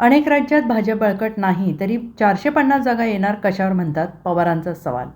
अनेक राज्यात भाजप बळकट नाही तरी चारशे पन्नास जागा येणार कशावर म्हणतात पवारांचा सवाल.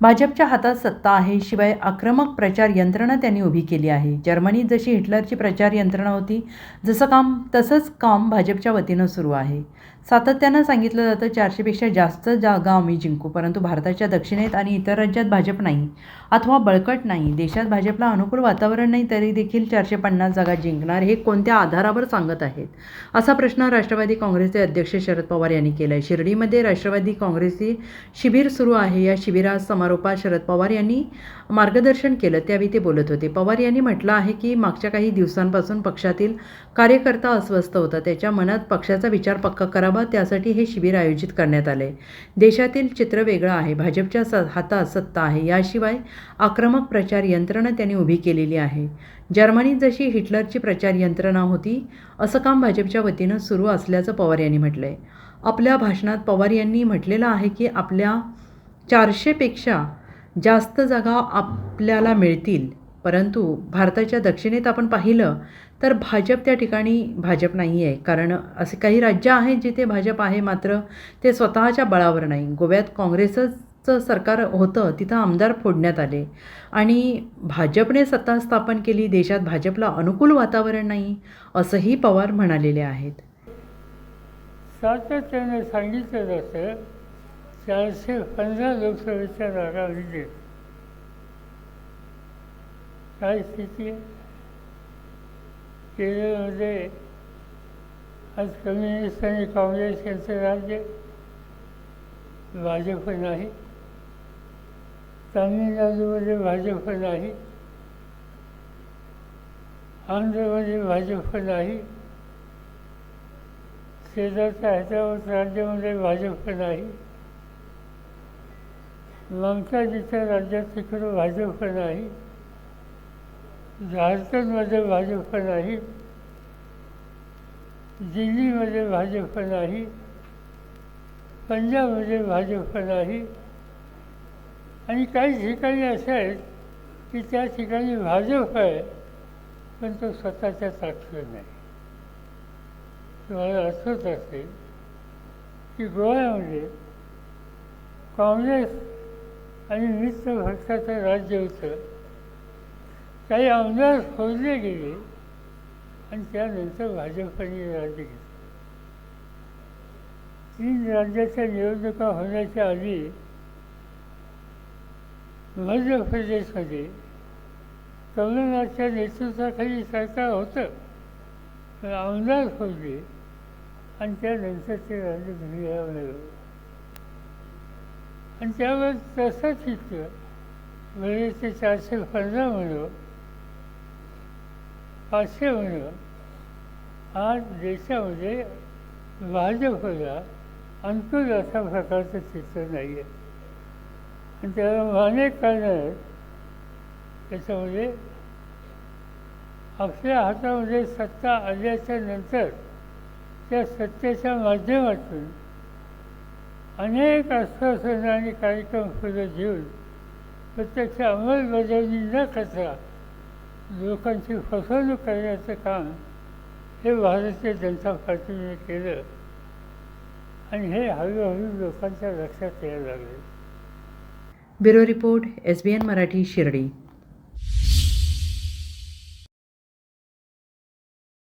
भाजपच्या हातात सत्ता आहे शिवाय आक्रमक प्रचार यंत्रणा त्यांनी उभी केली आहे. जर्मनीत जशी हिटलरची प्रचार यंत्रणा होती जसं काम तसंच काम भाजपच्या वतीनं सुरू आहे. सातत्यानं सांगितलं जातं चारशेपेक्षा जास्त जागा आम्ही जिंकू. परंतु भारताच्या दक्षिणेत आणि इतर राज्यात भाजप नाही. अथवा बळकट नाही. देशात भाजपला अनुकूल वातावरण नाही तरी देखील चारशे पन्नास जागा जिंकणार हे कोणत्या आधारावर सांगत आहेत? असा प्रश्न राष्ट्रवादी काँग्रेसचे अध्यक्ष शरद पवार यांनी केला आहे शिर्डीमध्ये राष्ट्रवादी काँग्रेसचे शिबिर सुरू आहे. या शिबिरात समारोपात शरद पवार यांनी मार्गदर्शन केलं. त्यावेळी ते बोलत होते. पवार यांनी म्हटलं आहे की मागच्या काही दिवसांपासून पक्षातील कार्यकर्ता अस्वस्थ होता. त्याच्या मनात पक्षाचा विचार पक्का करावा त्यासाठी हे शिबिर आयोजित करण्यात आले. देशातील चित्र वेगळं आहे भाजपच्या स हातात सत्ता आहे याशिवाय आक्रमक प्रचार यंत्रणा त्यांनी उभी केलेली आहे. जर्मनीत जशी हिटलरची प्रचार यंत्रणा होती असं काम भाजपच्या वतीनं सुरू असल्याचं पवार यांनी म्हटलं आहे आपल्या भाषणात पवार यांनी म्हटलेलं आहे की आपल्या चारशेपेक्षा जास्त जागा आपल्याला मिळतील परंतु भारताच्या दक्षिणेत आपण पाहिलं तर भाजप त्या ठिकाणी भाजप नाही आहे. कारण असे काही राज्य आहेत जिथे भाजप आहे मात्र ते स्वतःच्या बळावर नाही. गोव्यात काँग्रेसचं सरकार होतं तिथं आमदार फोडण्यात आले. आणि भाजपने सत्ता स्थापन केली देशात भाजपला अनुकूल वातावरण नाही असंही पवार म्हणालेले आहेत. सातत्याने सांगितलं जातं चारशे पंधरा लोकसभेच्या जागा म्हणजे काय स्थिती आहे केरळमध्ये आज कम्युनिस्ट आणि काँग्रेस यांचं राज्य भाजप नाही. तामिळनाडूमध्ये भाजप नाही. आंध्रमध्ये भाजप नाही. शेजारच्या हैदराबाद राज्यामध्ये भाजप नाही. ममता जिथं राज्यात तिकडं भाजप नाही. झारखंडमध्ये भाजप नाही दिल्लीमध्ये भाजप नाही पंजाबमध्ये भाजप नाही आणि काही ठिकाणी असे आहेत की त्या ठिकाणी भाजप आहे पण तो स्वतःच्या ताकद नाही. तुम्हाला आठवत असेल की गोव्यामध्ये काँग्रेस आणि मित्र पक्षाचं राज्य होतं. काही आमदार फोडले गेले आणि त्यानंतर भाजपने राज्य घेतलं. तीन राज्याच्या निवडणुका होण्याच्या आधी मध्य प्रदेशमध्ये कमलनाथच्या नेतृत्वाखाली सरकार होतं पण आमदार फोडले आणि त्यानंतर ते राज्य घरी यावं आणि त्यावर तसं चित्र म्हणजे ते चारशे पंधरा म्हणलं पाचशे म्हणून आज देशामध्ये भाजपला अंतुल अशा प्रकारचं चित्र नाही आहे आणि त्याला अनेक कारण आहेत त्याच्यामध्ये आपल्या हातामध्ये सत्ता आल्याच्यानंतर त्या सत्तेच्या माध्यमातून अनेक आश्वासनं आणि कार्यक्रम पुढे घेऊन प्रत्यक्ष अंमलबजावणी न करता लोकांची फसवणूक करण्याचं काम हे भारतीय जनता पार्टीने केलं आणि हे हळूहळू लोकांच्या लक्षात यायला लागले. Bureau report S B N Marathi Shirdi.